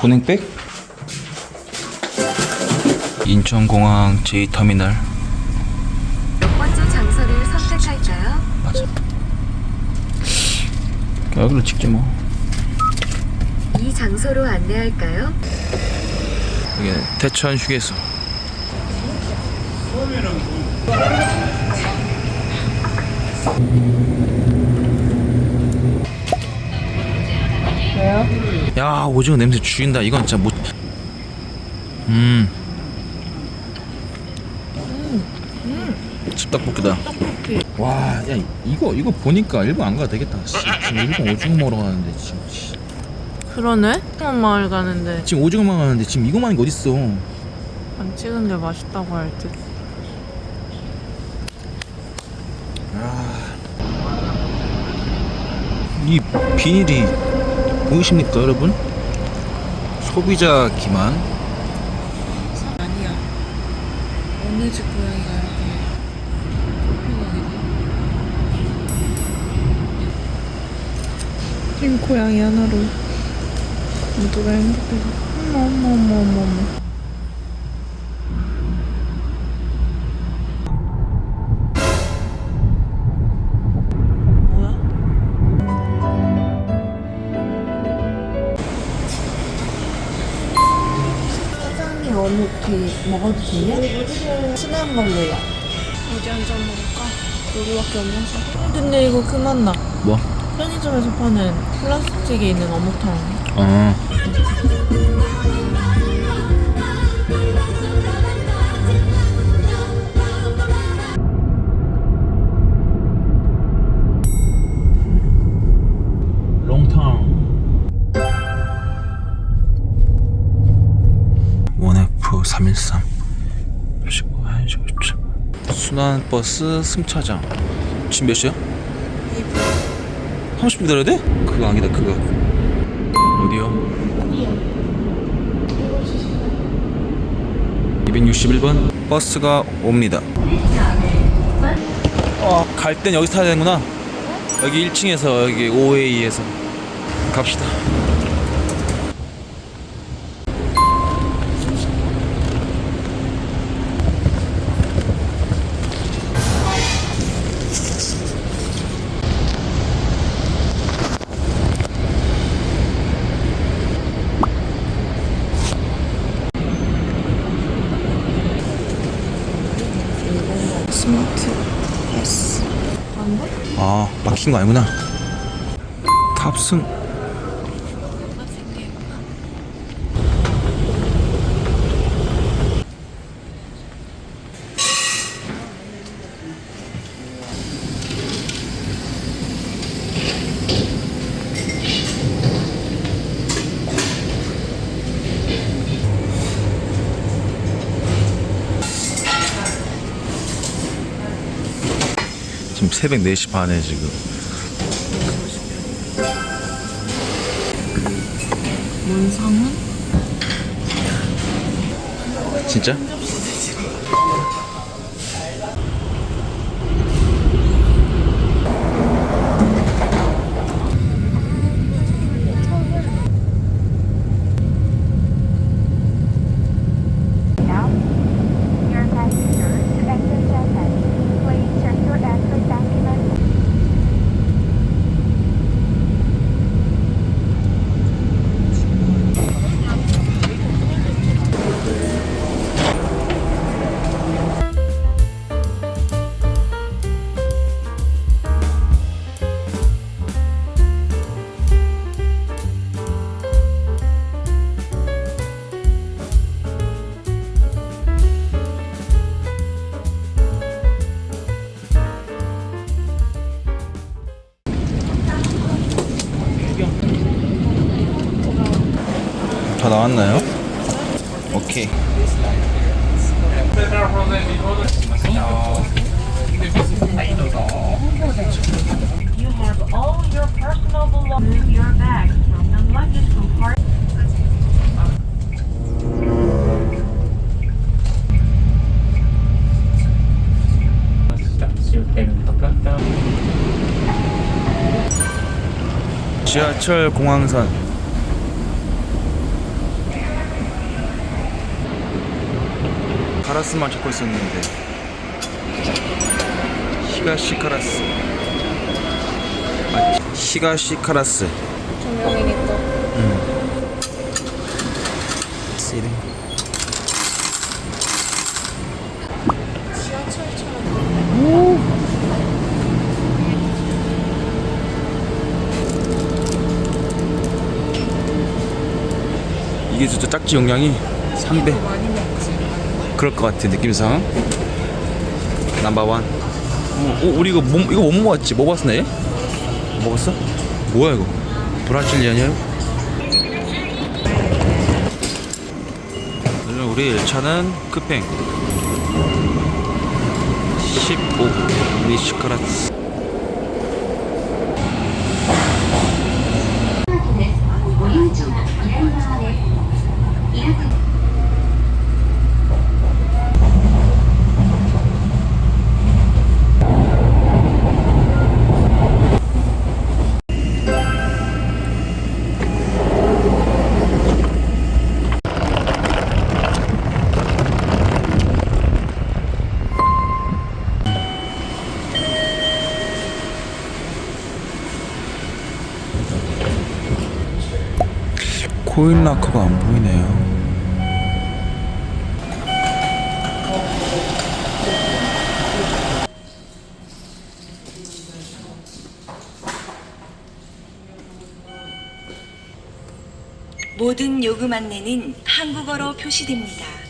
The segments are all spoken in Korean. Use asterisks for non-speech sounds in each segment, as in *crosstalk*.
보냉백? 인천공항 제2터미널 몇 번째 장소를 선택할까요? 맞아 여기로 찍지 뭐이 장소로 안내할까요? 여기 대천 휴게소 왜요? 야 오징어 냄새 죽인다 이건 진짜 못 음. 집떡볶이다 와 야 이거 이거 보니까 일본 안 가도 되겠다 씨, 지금 일본 오징어 먹으러 가는데 지금 씨. 그러네? 마을 가는데 지금 오징어만 가는데 지금 이거만 게 어딨어 안 찍은 게 맛있다고 할 듯. 이 비닐이 보이십니까 여러분? 소비자 기만 아니야. 어느 집 고양이가 이렇게? 흰 고양이 하나로 모두가 행복해서 어머 어머 어머 어머 먹어도 돼요? 순한 걸로요. 어디 앉아 먹을까? 여기밖에 없어서 근데 이거 그 맛나 뭐? 편의점에서 파는 플라스틱에 있는 어묵탕 어 순환버스 승차장 지금 몇 시야? 30분 기다려야 돼? 그거 아니다 그거 어디요? 261번 버스가 옵니다 어, 갈 땐 여기서 타야 되는구나 여기 1층에서 여기 5A에서 갑시다 아 막힌 거 아니구나. 탑승 지금 새벽 4시 반에 지금 문상은? 진짜? 나왔나요? 오케이. 지하철 공항선 가라스만 찾고 있었는데 히가시 카라스 아 히가시 카라스 정명이니까. 쓰리 지하철처럼. 이게 진짜 짝지 용량이 3배 많이 먹지. 그럴 것 같아 느낌상. 어, 어, 우리 이거 뭐, 이거 못 먹었지? 먹었어 내? 먹었어? 뭐야 이거? 브라질리아냐 오늘 우리 1차는 크팽 15 니시카라츠 모든 요금 안내는 한국어로 표시됩니다.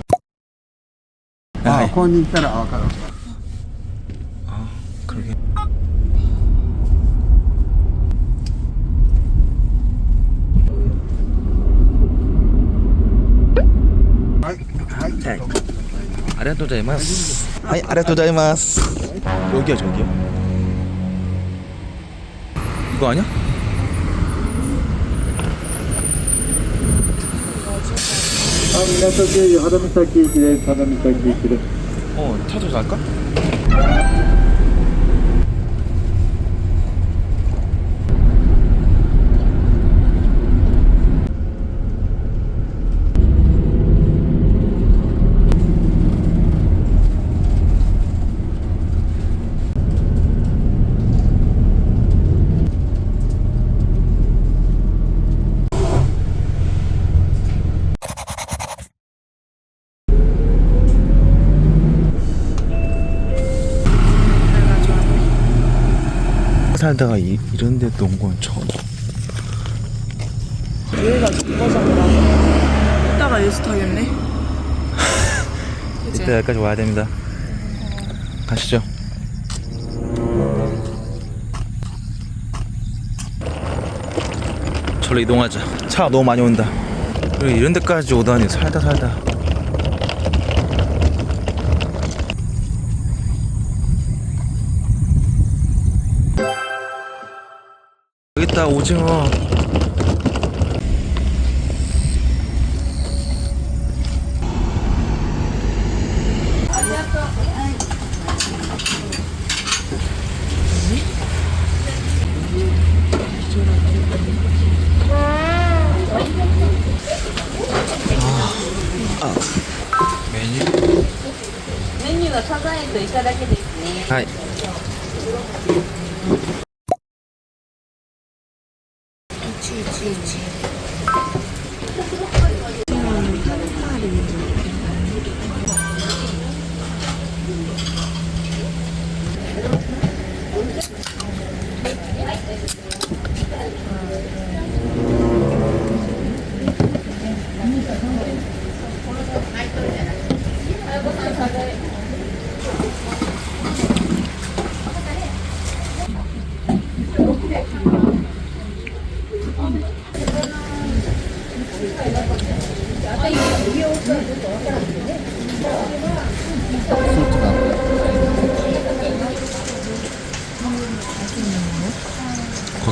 아, あ、 하이 ここに行ったらわかる。 그러게はい、はい、ちょっと 아리가또 자이마스 하이 아리가또 자이마스 여기야 저기야 이거 아니야? 어 타도 갈까? 살다가 이, 이런 데또온건 처음. 여기가 적거잖아. 이따가 예스 타겠네. *laughs* 이따 여기까지 와야 됩니다. 가시죠. 절로 이동하자. 차가 너무 많이 온다. 그리고 이런 데까지 오다니 살다 살다 오징어 메뉴 メニューはサザエとイカだけですね。はい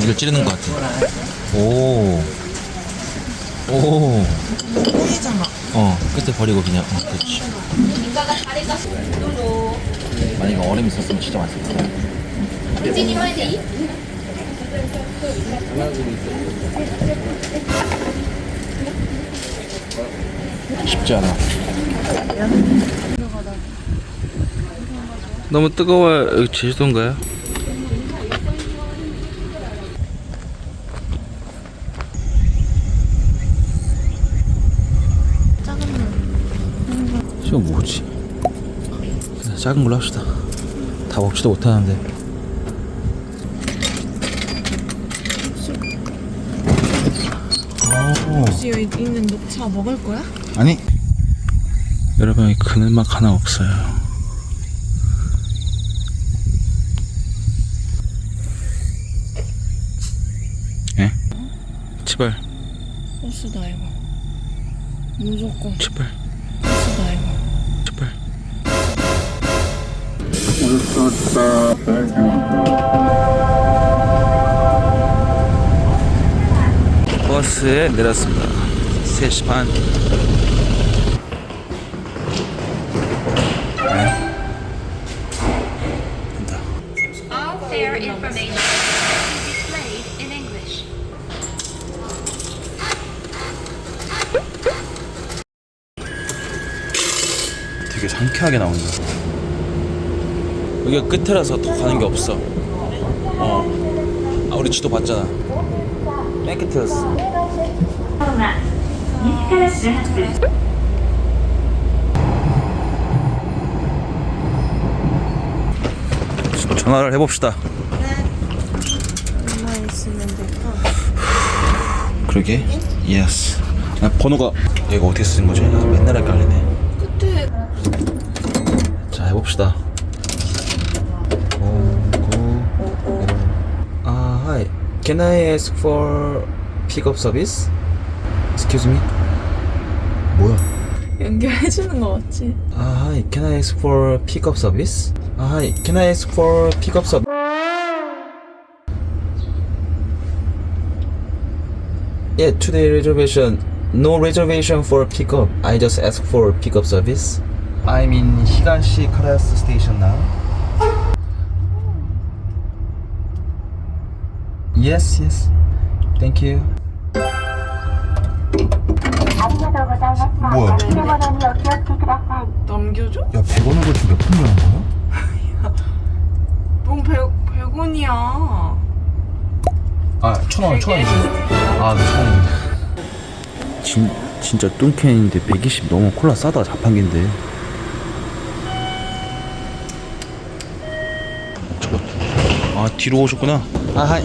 거기를 찌르는 것 같아. 오. 오. 어, 끝에 버리고 그냥. 어, 그렇지. 만약에 얼음 있었으면 진짜 맛있을 거야. 쉽지 않아. 너무 뜨거워요. 여기 제주도인가요? 이거 뭐지? 그냥 작은 걸로 합시다. 다 먹지도 못하는데. 오. 혹시 여기 있는 녹차 먹을 거야? 아니. 여러분 여기 그늘막 하나 없어요. 예? 제발, 버스다 이거. 무조건 제발, 버스에 내렸습니다. 3시 반. 되게 상쾌하게 나온다. 여기가 끝이라서 더 가는 게 없어. 어. 아, 우리 지도 봤잖아. 맨 끝이었어. 전화를 해봅시다. 얼마 있으면 될까? 그러게. 예스. 아, 번호가 얘가 어떻게 쓰는 거지? 아, 맨날 헷갈리네. 끝에 자 해봅시다. Can I ask for pickup service? Excuse me. 뭐야? 연결해주는 거 맞지? 아, hi. Can I ask for pickup service? 아, hi. Can I ask for pickup service? Yeah, today reservation. No reservation for pickup. I just ask for pickup service. I'm in 히간시 카라야스 station now. Yes, yes. Thank you. 뭐야? 남겨줘? 야, 100원을 거치 몇한 거야? *laughs* 넌 100, 100원이야. 아, 천 원, 천 원이지. 아, 그천 원. 진, 진짜 뚱캔인데 120 너무 콜라 싸다 자판기인데. 아, 뒤로 오셨구나. 아, 하이.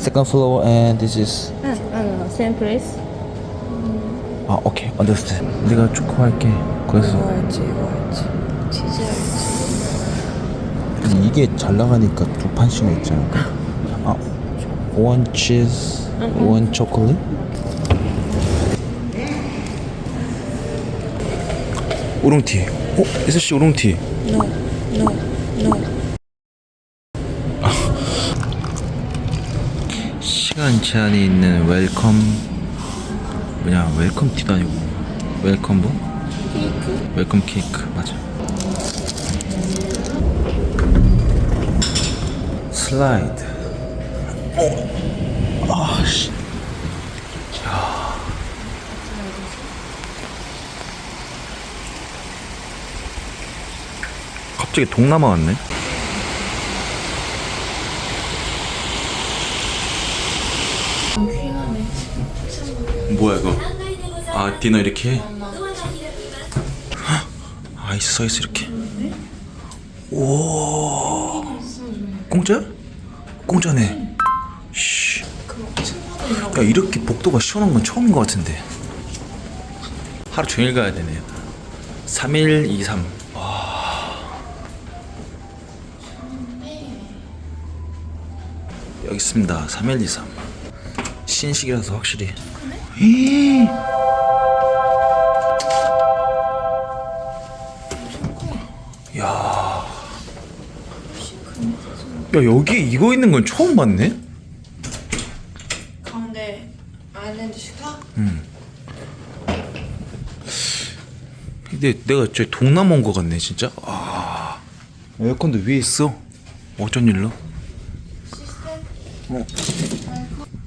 second floor and this is Uh, uh, no, same place. 아 오케이 understand 내가 축구할게 그래서 알지 이거 알지 치즈 알지 근데 이게 잘 나가니까 두 판씩 먹잖아 아 one cheese one chocolate 우롱티 어? 이슬씨 우롱티 No, no, no. 시간 제한이 있는 웰컴 뭐냐 웰컴 티도 아니고 웰컴 뭐? 케이크? 웰컴 케이크 맞아. 슬라이드. 어. 아씨. 갑자기 동남아 왔네. 뭐야 이거? 아 디너 이렇게? 해? 헉, 아이스 서있어 이렇게. 오. 공짜? 공짜네. 씨. 야 이렇게 복도가 시원한 건 처음인 것 같은데. 하루 종일 가야 되네. 3일 2, 3. 와. 여기 있습니다. 3일 2, 3. 신식이라서 확실히. *gasps* 야. 야 여기 이거 있는 건 처음 봤네. 가운데 아일랜드 식탁? 근데 내가 저 동남아 온거 같네 진짜. 아. 에어컨도 위에 있어. 어쩐 일로? 어.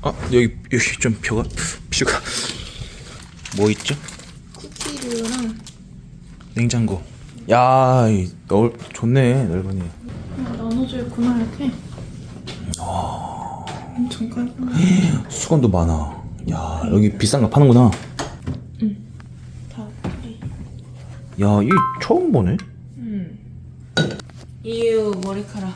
아 여기 여기 좀 벼가 뷰가 뭐 있죠? 쿠키류랑 냉장고. 야, 이 넓 좋네 넓으니. 나눠져 있구나 이렇게 엄청 깔끔해 *gasps* 수건도 많아. 야, 여기 비싼 거 파는구나. 다 야, 이 처음 보네. 이유 머리카락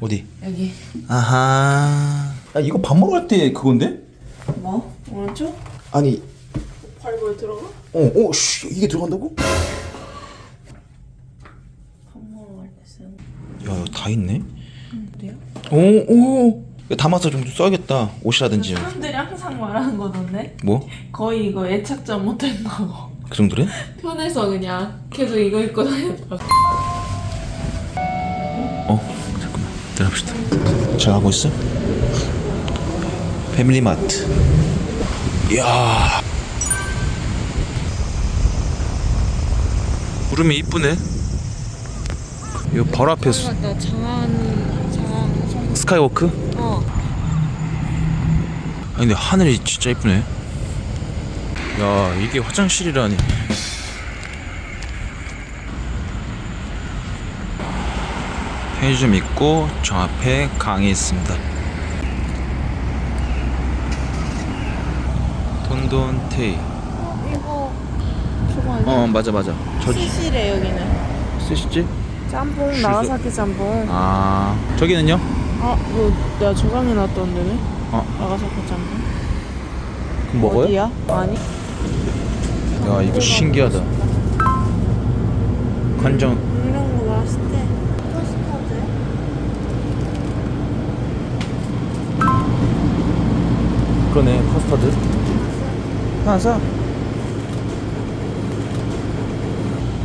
어디? 여기 아하. 야, 이거 밥 먹을 때 그건데? 뭐? 오른쪽? 아니, 발골 들어가? 어, 어, 씨, 이게 들어간다고? 밥 먹으러 갈때 쓰는 야, 이거 다 있네. 건데요? 오, 오. 이거 담아서 좀 써야겠다. 옷이라든지. 사람들이 항상 말하는 거던데? 뭐? 거의 이거 애착자 못한다고 그 정도래? 편해서 그냥 계속 이거 입고 다녔다고 어, 잠깐만. 들어봅시다. 잘 하고 있어? 패밀리마트. 이야. 구름이 이쁘네. 이거 바로 앞에 수, 나 장안 장안 스카이워크? 어 아니 근데 하늘이 진짜 이쁘네. 야 이게 화장실이라니. 편의점 있고 저 앞에 강이 있습니다. 돈돈테이. 이거 저거 아니야? 어 맞아 맞아. 저 시시래 여기는 쓰시지? 짬뽕 나가사키 짬뽕 아 저기는요? 아 이거 내가 저장해 놨던 데네 어 나가사키 짬뽕 그럼 먹어요? 어디야? 아니 야 이거 신기하다. 관정 이런 거 맛있대 그러네 커스터드. 하나 사.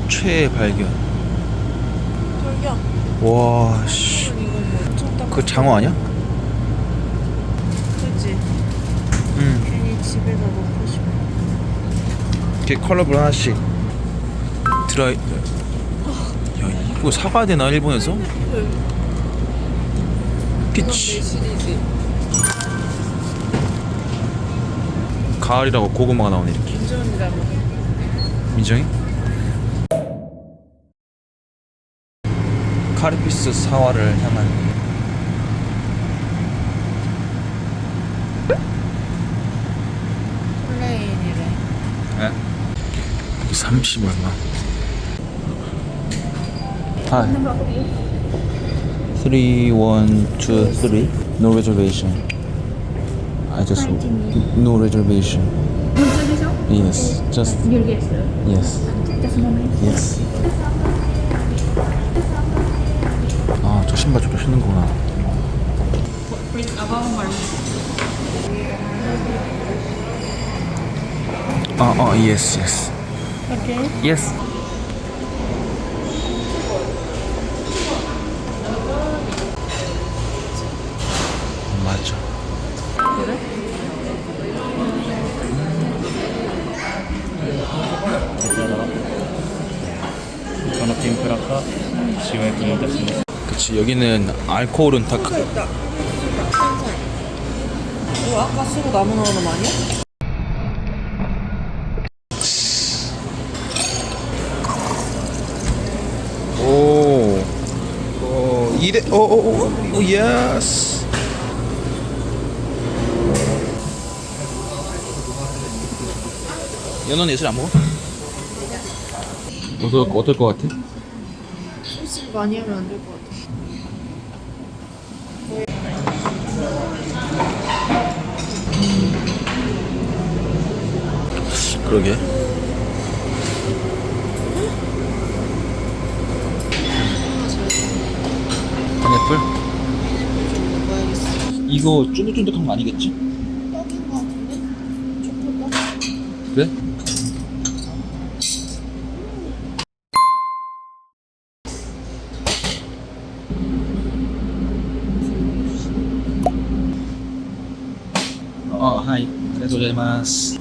최애 발견. 저기야 와 씨. 그 장어 아니야? 그지 응. 괜히 집에다 놓고 싶어 이렇게 컬러블 하나씩. 드라이. 야 이거 사가야 되나 일본에서? 피치. 가을이라고 고구마가 나오네 이렇게. 민정이? 카르피스 사화를 향한 플레인이래 에? 30 얼마? 아. 3, 1, 2, 3 No reservation I just No reservation Yes, just Yes 예스. 아, 저 신발 저렇게 신는구나. 아, 아, 예스, 예스. 오케이. 그치 여기는 알코올은 다 그- 이거 아까 쓰고 남은 얼음 아니야? 오. 오, 이래 오, 오, 오, 오, 예스. 연원 예술 안 먹어? 어떨 어떨 것 같아? 많이 하면 안 될 것 같아. 그러게. 파인애플? 이거 쫀득쫀득한 거 아니겠지? 떡인 것 같은데? 초코떡? 그래? 그래도 고자이마스.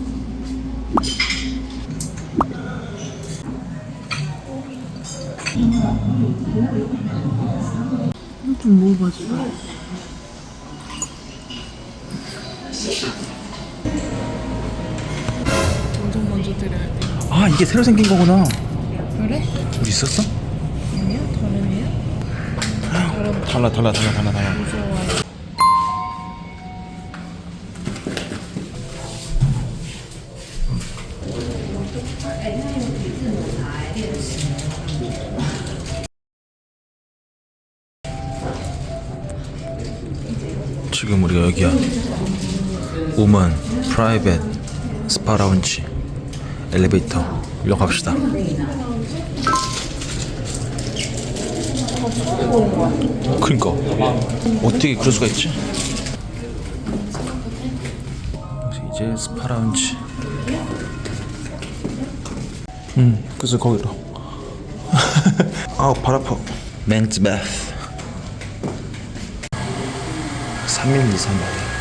좀 먹어봐줘. 완전 먼저 드려야 돼. 아, 이게 새로 생긴 거구나. 그래? 우리 있었어? 아니야? 다른이야? 달라, 달라, 달라, 달라, 달라. 지금 우리가 여기야. 우먼 프라이빗 스파 라운지 엘리베이터 일로 갑시다. 그니까 어떻게 그럴 수가 있지? 이제 스파 라운지. 음, 그래서 거기로. *laughs* 아우 발 아파. 멘트 베스. 3일 이상 받으니까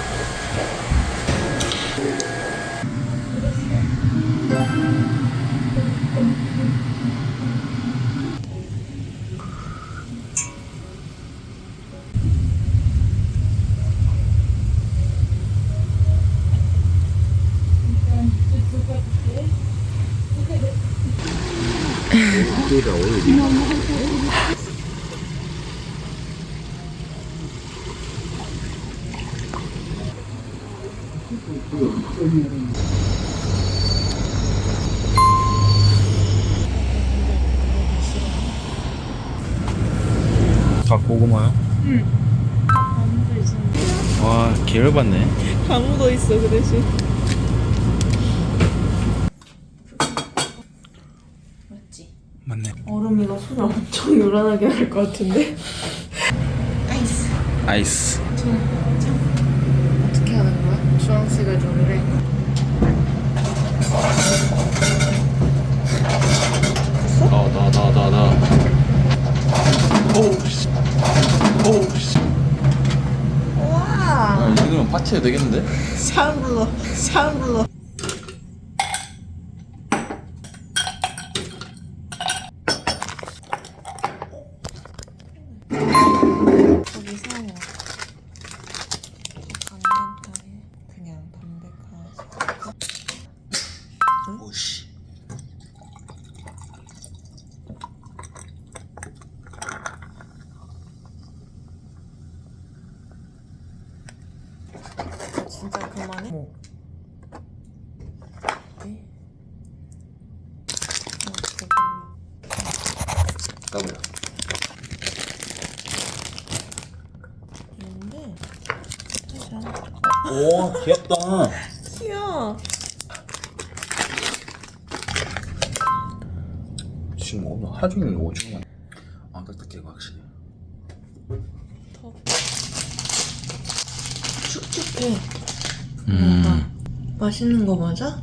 다 고구마요? 응. 와, 개열받네. 다 묻어 있어 그 대신. 맞네. 얼음이가 소리 엄청 요란하게 할 것 같은데. 아이스. 어떻게 하는 거야? 주황색을 누르래. 나, 나, 나, 나, 나. 오, 씨. 오, 씨. 와. 야, 이 정도면 파티해도 되겠는데? 사람 불러. 진짜 그만해? 뭐? 네? 오, 귀엽다. 귀여워 먹어 하루 종일 오징어만 아 딱딱해 이거 확실히 축축해. 음 맛있는 거 맞아?